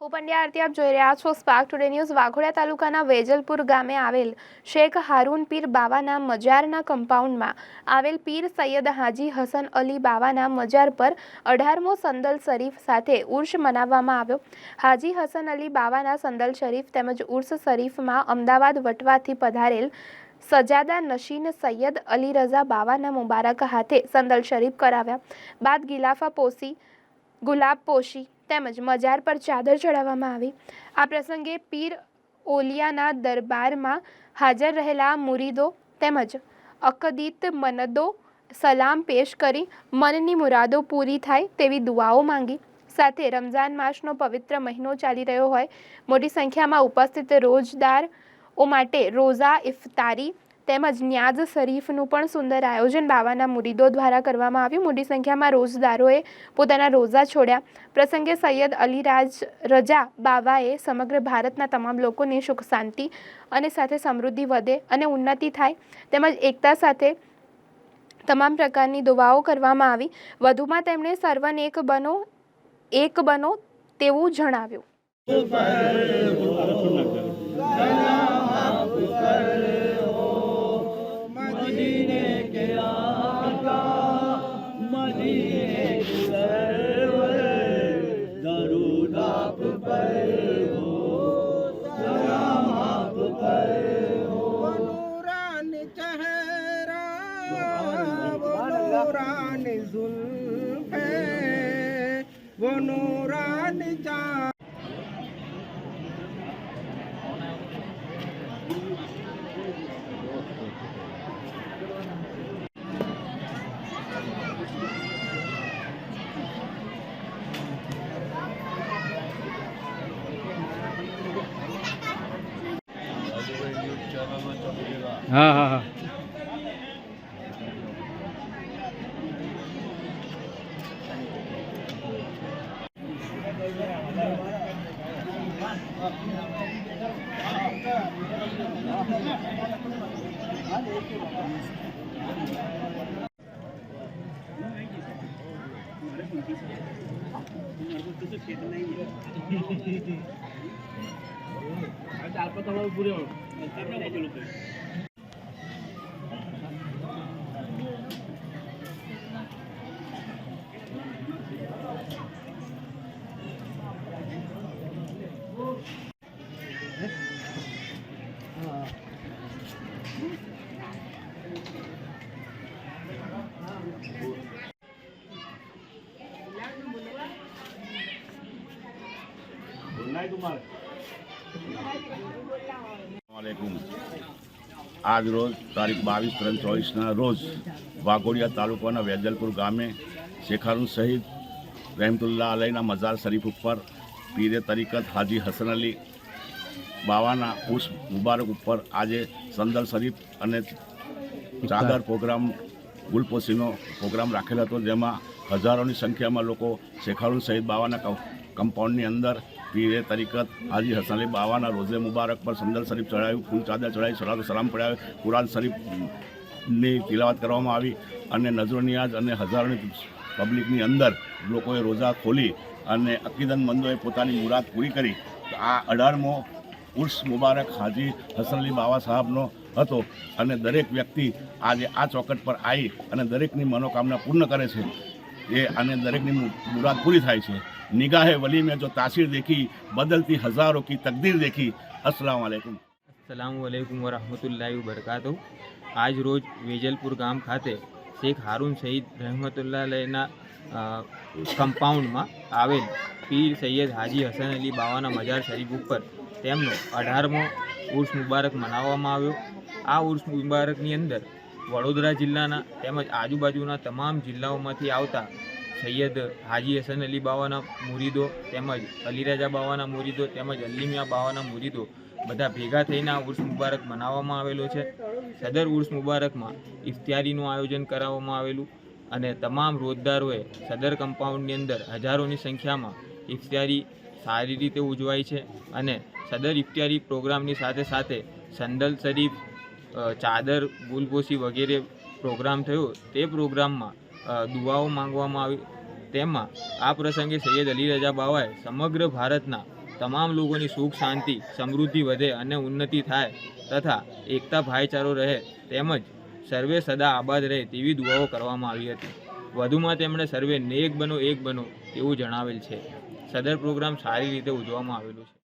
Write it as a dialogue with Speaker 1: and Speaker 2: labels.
Speaker 1: હું પંડ્યા આરતી આપ જોઈ રહ્યા છો સ્પાર્ક ટુડે ન્યૂઝ વાઘોડિયા તાલુકાના વેજલપુર ગામે આવેલ શેખ હારૂન પીર બાવાના મજારના કમ્પાઉન્ડમાં આવેલ પીર સૈયદ હાજી હસન અલી બાવાના મજાર પર અઢારમો સંદલ શરીફ સાથે ઉર્ષ મનાવવામાં આવ્યો. હાજી હસન અલી બાવાના સંદલ શરીફ તેમજ ઉર્ષ શરીફમાં અમદાવાદ વટવાથી પધારેલ સજાદા નશીન સૈયદ અલી રઝા બાવાના મુબારક હાથે સંદલ શરીફ કરાવ્યા. બાદ ગિલાફા પોસી, ગુલાબ પોશી તેમજ મજાર પર ચાદર ચડાવવામાં આવી. આ પ્રસંગે પીર ઓલિયાના દરબારમાં હાજર રહેલા મુરીદો તેમજ અકદિત મનદો સલામ પેશ કરી મનની મુરાદો પૂરી થાય તેવી દુઆઓ માંગી. સાથે રમઝાન માસનો પવિત્ર મહિનો ચાલી રહ્યો હોય. મોટી સંખ્યામાં ઉપસ્થિત રોજદારો માટે રોઝા, ઇફતારી તેમજ ન્યાઝ શરીફનું પણ સુંદર આયોજન બાવાના મુરીદો દ્વારા કરવામાં આવ્યું. મોટી સંખ્યામાં રોજદારોએ પોતાના રોઝા છોડ્યા. પ્રસંગે સૈયદ અલીરાજ રજા બાવાએ સમગ્ર ભારતના તમામ લોકોને સુખ, શાંતિ અને સાથે સમૃદ્ધિ વધે અને ઉન્નતિ થાય. તેમજ એકતા સાથે તમામ પ્રકારની દુવાઓ કરવામાં આવી. વધુમાં તેમણે સર્વન એક બનો એક બનો તેવું જણાવ્યું.
Speaker 2: માફ કરો જરા માફ કરો નૂરાન ચહેરા વો નૂરાન ઝુલ્ફે વો નૂરાન ચા হ্যাঁ হ্যাঁ হ্যাঁ। তারপর
Speaker 3: তো আমার বুড়ে
Speaker 4: আমরা આજ રોજ તારીખ બાવીસ ત્રણ ચોવીસના રોજ વાઘોડિયા તાલુકાના વેજલપુર ગામે શેખારુન શહીદ રહેમતુલ્લા અલયના મઝાર શરીફ ઉપર પીરે તરીકત હાજી હસન અલી બાવાના ઉસ મુબારક ઉપર આજે સંદર શરીફ અને ચાદર પ્રોગ્રામ ગુલપોશીનો પ્રોગ્રામ રાખેલો હતો, જેમાં હજારોની સંખ્યામાં લોકો શેખારુન શહીદ બાવાના કમ્પાઉન્ડની અંદર પીરે તરીકત. હાજી હસનલી બાવાના રોઝે મુબારક પર સંદર શરીફ ચઢાવ્યું ફૂલ ચાદર ચઢાવી સલાદ સલામ પડાવ્યો કુરાન શરીફની તિલાવત કરવામાં આવી અને નજરો નિયાઝ અને હજારોની પબ્લિકની અંદર લોકોએ રોઝા ખોલી અને અકીદનમંદોએ પોતાની મુરાદ પૂરી કરી. આ અઢારમો ઉર્સ મુબારક હાજી હસનલી બાવા સાહેબનો હતો અને દરેક વ્યક્તિ આજે આ ચોકટ પર આવી અને દરેકની મનોકામના પૂર્ણ કરે છે. એ અને દરેકની મુરાદ પૂરી થાય છે. નિગાહે વલી મેં જો તાસીર દેખી, બદલતી હજારો કી તકદીર દેખી. અસલામ વાલેકુમ.
Speaker 3: અસલામુઅલૈકુમ વરહમતુલ્લાહિ વબરકાતુ આજ રોજ વેજલપુર ગામ ખાતે શેખ હારૂન શહીદ રહેમતુલ્લાહ લયના કમ્પાઉન્ડમાં આવેલ પીર સૈયદ હાજી હસન અલી બાવાના મજાર શરીફ ઉપર તેમનો અઢારમો ઉર્સ મુબારક મનાવવામાં આવ્યો. આ ઉર્સ મુબારકની અંદર વડોદરા જિલ્લાના તેમજ આજુબાજુના તમામ જિલ્લાઓમાંથી આવતા સૈયદ હાજી હસન અલી બાવાના મુરીદો તેમજ અલીરાજા બાવાના મુરીદો તેમજ અલ્લીમિયા બાવાના મુરીદો બધા ભેગા થઈને આ ઉર્સ મુબારક મનાવવામાં આવેલો છે. સદર ઉર્સ મુબારકમાં ઇફ્તિયારીનું આયોજન કરાવવામાં આવેલું અને તમામ રોજદારોએ સદર કમ્પાઉન્ડની અંદર હજારોની સંખ્યામાં ઇફ્તિયારી સારી રીતે ઉજવાય છે અને સદર ઇફ્તિયારી પ્રોગ્રામની સાથે સાથે સંદલ શરીફ ચાદર ગુલપોશી વગેરે પ્રોગ્રામ થયો, તે પ્રોગ્રામમાં દુવાઓ માંગવામાં આવી. તેમાં, આ પ્રસંગે સૈયદ અલી રજા બાવાએ સમગ્ર ભારતના તમામ લોકોની સુખ, શાંતિ, સમૃદ્ધિ વધે અને ઉન્નતિ થાય તથા એકતા, ભાઈચારો રહે તેમજ સર્વે સદા આબાદ રહે તેવી દુઆઓ કરવામાં આવી હતી. વધુમાં તેમણે સર્વે નેક બનો, એક બનો તેવું જણાવેલ છે. સદર પ્રોગ્રામ સારી રીતે ઉજવવામાં આવેલું છે.